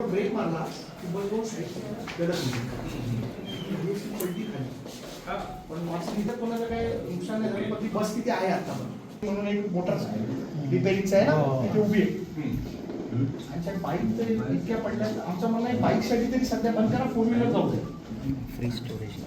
Break मारला की बस दोन साईड पलटी खाली. पण इथं कोणाचं काय नुकसान नाही झालं पण ती बस तिथे आहे आता? म्हणून एक मोटरच आहे रिपेरिंगचं आहे ना तिथे उभी आहे. आणि त्या बाईक तरी इतक्या पडल्या आमचं म्हणणं आहे बाईकसाठी तरी सध्या बंद करा फोर व्हीलर जाऊ दे. फ्री स्टोरेज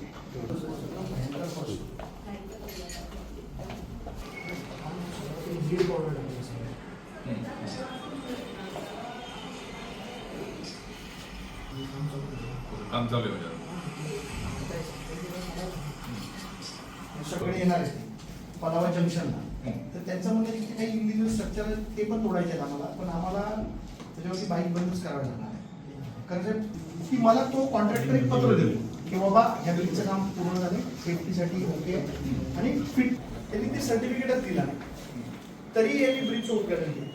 काम चालू आहे म्हणजे सगळे येणार आहे पलावा जंक्शनला तर त्यांचं आहे की काही इलिगल स्ट्रक्चर ते पण तोडायचे आहेत आम्हाला. पण आम्हाला त्याच्यावरती बाईक बंदच करावी लागणार आहे. कारण की मला तो कॉन्ट्रॅक्टर एक पत्र देतो की बाबा ह्या ब्रिजचं काम पूर्ण झाले सेफ्टीसाठी ओके आणि फिट त्यांनी ते सर्टिफिकेटच दिला. तरी यांनी ब्रिजचं उद्घाटन केलं.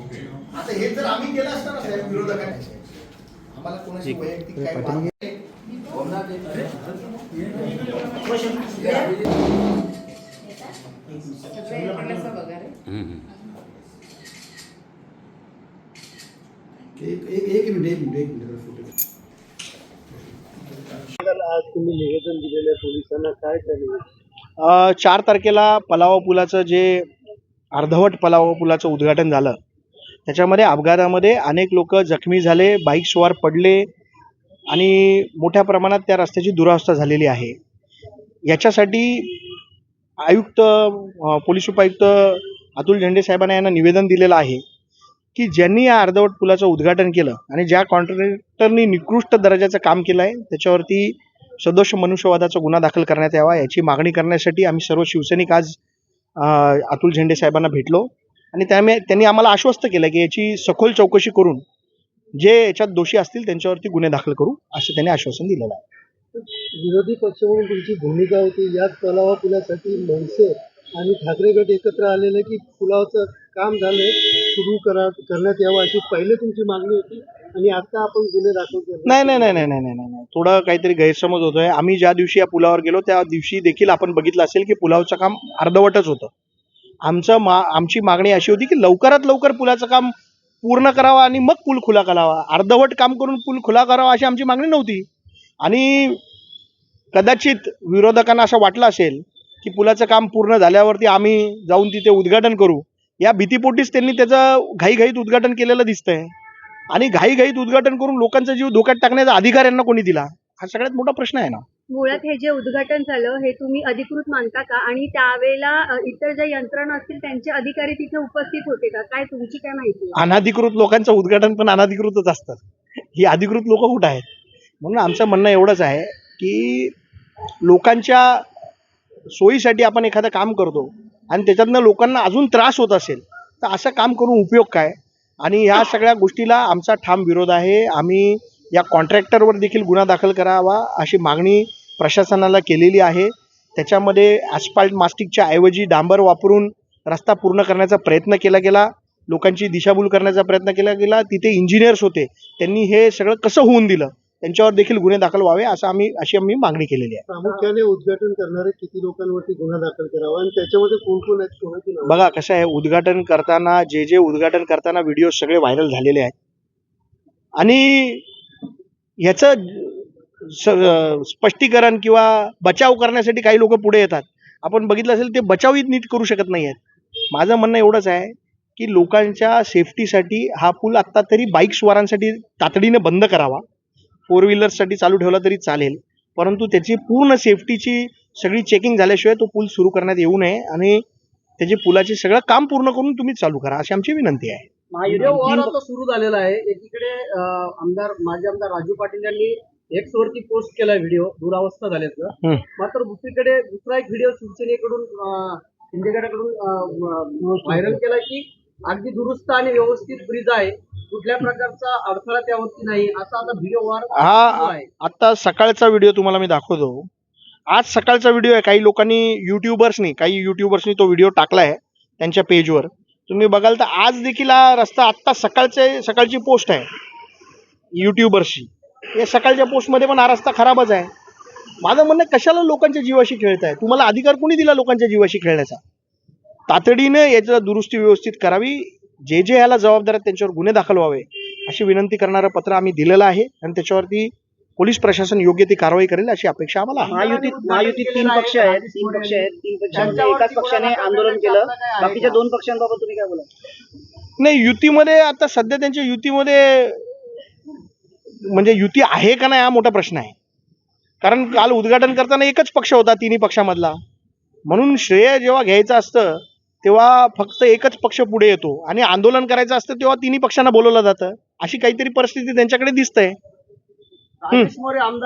ओके. आता हे जर आम्ही केलं असतं ना साहेब विरोधकांनी आम्हाला कोणाशी वैयक्तिक काय वाद नाही. एक एक एक मिनिट एक मिनिट एक मिनिट. फोटो आज तुम्ही निवेदन दिलेलं आहे पोलिसांना काय चार तारखेला पलावा पुलाचं जे अर्धवट पलावा पुलाचं उद्घाटन झालं. त्याच्यामध्ये अपघातामध्ये अनेक लोक जखमी झाले बाईकस्वार पडले आणि मोठ्या प्रमाणात त्या रस्त्याची दुरावस्था झालेली आहे. याच्यासाठी आयुक्त पोलीस उपायुक्त अतुल झेंडे साहेबांना यांना निवेदन दिलेलं आहे की ज्यांनी या अर्धवट पुलाचं उद्घाटन केलं आणि ज्या कॉन्ट्रॅक्टरनी निकृष्ट दर्जाचं काम केलं आहे त्याच्यावरती सदोष मनुष्यवादाचा गुन्हा दाखल करण्यात यावा याची मागणी करण्यासाठी आम्ही सर्व शिवसैनिक आज अतुल झेंडे साहेबांना भेटलो. आणि त्यामुळे त्यांनी आम्हाला आश्वस्त केलं की याची सखोल चौकशी करून जे याच्यात दोषी असतील त्यांच्यावरती गुन्हे दाखल करू असं त्यांनी आश्वासन दिलेलं आहे. विरोधी पक्ष म्हणून तुमची भूमिका होती याच तलावा पुलासाठी मनसे आणि ठाकरे गट एकत्र आलेलं की पुलावचं काम झालंय सुरू करा करण्यात यावं अशी पहिले तुमची मागणी होती आणि आता आपण गुन्हे दाखल नाही नाही नाही नाही नाही नाही नाही. थोडं काहीतरी गैरसमज होतोय. आम्ही ज्या दिवशी या पुलावर गेलो त्या दिवशी देखील आपण बघितलं असेल की पुलावचं काम अर्धवटच होतं. आमचं मा आमची मागणी अशी होती की लवकरात लवकर पुलाचं काम पूर्ण करावं आणि मग पूल खुला करावा. अर्धवट काम करून पूल खुला करावा अशी आमची मागणी नव्हती. आणि कदाचित विरोधकांना असं वाटलं असेल की पुलाचं काम पूर्ण झाल्यावरती आम्ही जाऊन तिथे उद्घाटन करू. या भीतीपोटीच त्यांनी त्याचं घाईघाईत उद्घाटन केलेलं दिसतंय. आणि घाईघाईत उद्घाटन करून लोकांचा जीव धोक्यात टाकण्याचा अधिकार यांना कोणी दिला? हा सगळ्यात मोठा प्रश्न आहे ना. मुळात हे जे उद्घाटन झालं हे तुम्ही अधिकृत मानता का? आणि त्यावेळेला अ, इतर ज्या यंत्रणा असतील त्यांचे अधिकारी तिथे उपस्थित होते का? काय तुमची काय माहिती? आहे? अनाधिकृत लोकांचं उद्घाटन पण अनाधिकृतच असतं. ही अधिकृत लोक कुठं आहेत? म्हणून आमचं म्हणणं एवढंच आहे की लोकांच्या सोयीसाठी आपण एखादं काम करतो आणि त्याच्यातनं लोकांना अजून त्रास होत असेल तर असं काम करून उपयोग काय? आणि ह्या सगळ्या गोष्टीला आमचा ठाम विरोध आहे. आम्ही या कॉन्ट्रॅक्टरवर देखील गुन्हा दाखल करावा अशी मागणी प्रशासनाला केलेली आहे. त्याच्यामध्ये ॲस्फाल्ट मास्टिकच्या ऐवजी डांबर वापरून रस्ता पूर्ण करण्याचा प्रयत्न केला गेला. लोकांची दिशाभूल करण्याचा प्रयत्न केला गेला. तिथे इंजिनियर्स होते. त्यांनी हे सगळं कसं होऊन दिलं? त्यांच्यावर देखील गुन्हे दाखल व्हावे असं आम्ही अशी आम्ही मागणी केलेली आहे. प्रामुख्याने उद्घाटन करणारे किती लोकांवरती गुन्हा दाखल करावा आणि त्याच्यामध्ये कोण कोण आहेत? बघा कसं आहे उद्घाटन करताना जे जे उद्घाटन करताना व्हिडिओ सगळे व्हायरल झालेले आहेत. आणि ह्याचं स- स्पष्टीकरण किंवा बचाव करण्यासाठी काही लोक पुढे येतात. आपण बघितलं असेल ते बचावही नीट करू शकत नाही आहेत माझं म्हणणं एवढंच आहे की लोकांच्या सेफ्टीसाठी हा पूल आत्ता तरी बाईक स्वारांसाठी बंद करावा. फोर व्हीलरसाठी चालू ठेवला तरी चालेल. परंतु त्याची पूर्ण सेफ्टीची सगळी चेकिंग झाल्याशिवाय तो पूल सुरू करण्यात येऊ नये आणि त्याची पुलाचे सगळं काम पूर्ण करून तुम्ही चालू करा अशी आमची विनंती आहे. व्हिडिओ वॉर आता सुरू झालेला आहे. एकीकडे आमदार माजी आमदार राजू पाटील यांनी एक्स वरती पोस्ट केलाय व्हिडिओ दुरावस्था झाल्याचं. मात्र दुसरीकडे दुसरा एक व्हिडिओ शिवसेनेकडून अं, शिंदे गटाकडून व्हायरल केला की अगदी दुरुस्त आणि व्यवस्थित ब्रिज आहे. कुठल्या प्रकारचा अडथळा त्यावरती नाही. असा आता व्हिडिओ वॉर हा आहे. आता सकाळचा व्हिडिओ तुम्हाला मी दाखवतो. आज सकाळचा व्हिडिओ आहे. काही लोकांनी युट्युबर्सनी काही युट्युबर्सनी तो व्हिडिओ टाकलाय त्यांच्या पेजवर तुम्ही बघाल तर आज देखील हा रस्ता आत्ता सकाळचे सकाळची पोस्ट आहे. यूट्यूबरशी या सकाळच्या पोस्टमध्ये पण हा रस्ता खराबच आहे. माझं म्हणणं कशाला लोकांच्या जीवाशी खेळताय? तुम्हाला अधिकार कोणी दिला लोकांच्या जीवाशी खेळण्याचा? तातडीने याचं दुरुस्ती व्यवस्थित करावी. जे जे ह्याला जबाबदार आहेत त्यांच्यावर गुन्हे दाखल व्हावे अशी विनंती करणारं पत्र आम्ही दिलेलं आहे. आणि त्याच्यावरती पोलीस प्रशासन योग्य ती कारवाई करेल अशी अपेक्षा आम्हाला आहे. महायुतीत महायुतीत तीन पक्ष आहेत. तीन पक्ष आहेत. तीन पक्षांमध्ये एकाच पक्षाने आंदोलन केलं. बाकीच्या दोन पक्षांबाबत तुम्ही काय बोला नाही युतीमध्ये आता सध्या त्यांच्या युतीमध्ये म्हणजे युती आहे का नाही हा मोठा प्रश्न आहे. कारण काल उद्घाटन करताना एकच पक्ष होता तिन्ही पक्षामधला. म्हणून श्रेय जेव्हा घ्यायचं असतं तेव्हा फक्त एकच पक्ष पुढे येतो. आणि आंदोलन करायचं असतं तेव्हा तिन्ही पक्षांना बोलवलं जातं. अशी काहीतरी परिस्थिती त्यांच्याकडे दिसतंय. राजेश मोरे आमदार